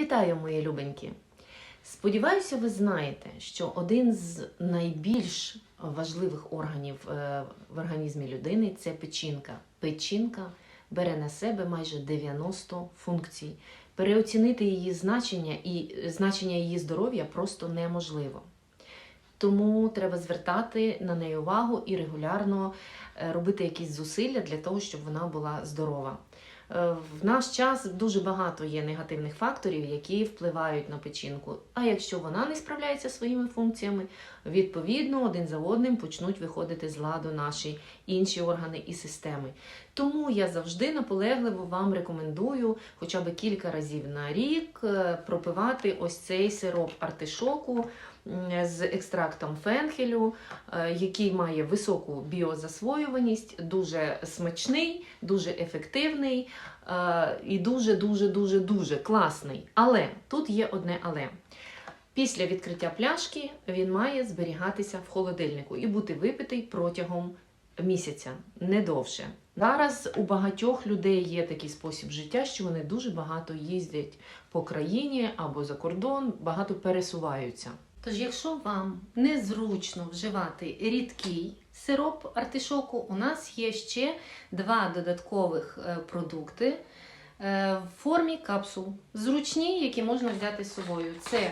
Вітаю, мої любенькі! Сподіваюся, ви знаєте, що один з найбільш важливих органів е, в організмі людини це печінка. Печінка бере на себе майже 90 функцій. Переоцінити її значення і значення її здоров'я просто неможливо. Тому треба звертати на неї увагу і регулярно е, робити якісь зусилля для того, щоб вона була здорова. Е, В наш час дуже багато є негативних факторів, які впливають на печінку. А якщо вона не справляється своїми функціями, відповідно один за одним почнуть виходити з ладу наші інші органи і системи. Тому я завжди наполегливо вам рекомендую хоча б кілька разів на рік е, пропивати ось цей сироп артишоку з екстрактом фенхелю, е, який має високу біозасвоюваність, дуже смачний, дуже ефективний е, і дуже дуже дуже дуже класний. Але тут є одне але. Після відкриття пляшки він має зберігатися в холодильнику і бути випитий протягом місяця, не довше. Зараз у багатьох людей є такий спосіб життя, що вони дуже багато їздять по країні або за кордон, багато пересуваються. Тож, якщо вам незручно вживати рідкий сироп артишоку, у нас є ще два додаткових е, продукти е, в формі капсул. Зручні, які можна взяти з собою. Це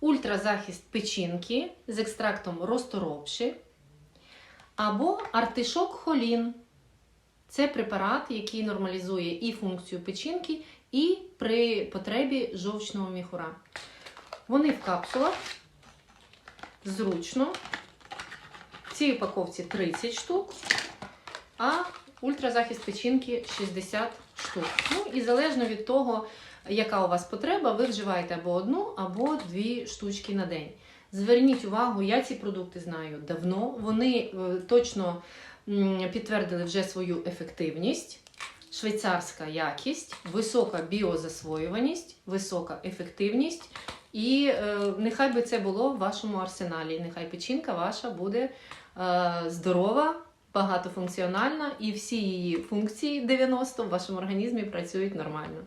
ультразахист печінки з екстрактом розторопши або артишок холін. Це препарат, який нормалізує і функцію печінки, і при потребі жовчного міхура. Вони в капсулах зручно. В цій упаковці 30 штук, а ультразахист печінки 60 штук. Ну і залежно від того, яка у вас потреба, ви вживаєте або одну, або дві штучки на день. Зверніть увагу, я ці продукти знаю давно. Вони е, точно підтвердили вже свою ефективність. Швейцарська якість, висока біозасвоюваність, висока ефективність. І е, нехай би це було в вашому арсеналі. Нехай печінка ваша буде е, здорова, багатофункціональна, і всі її функції 90 в вашому організмі працюють нормально.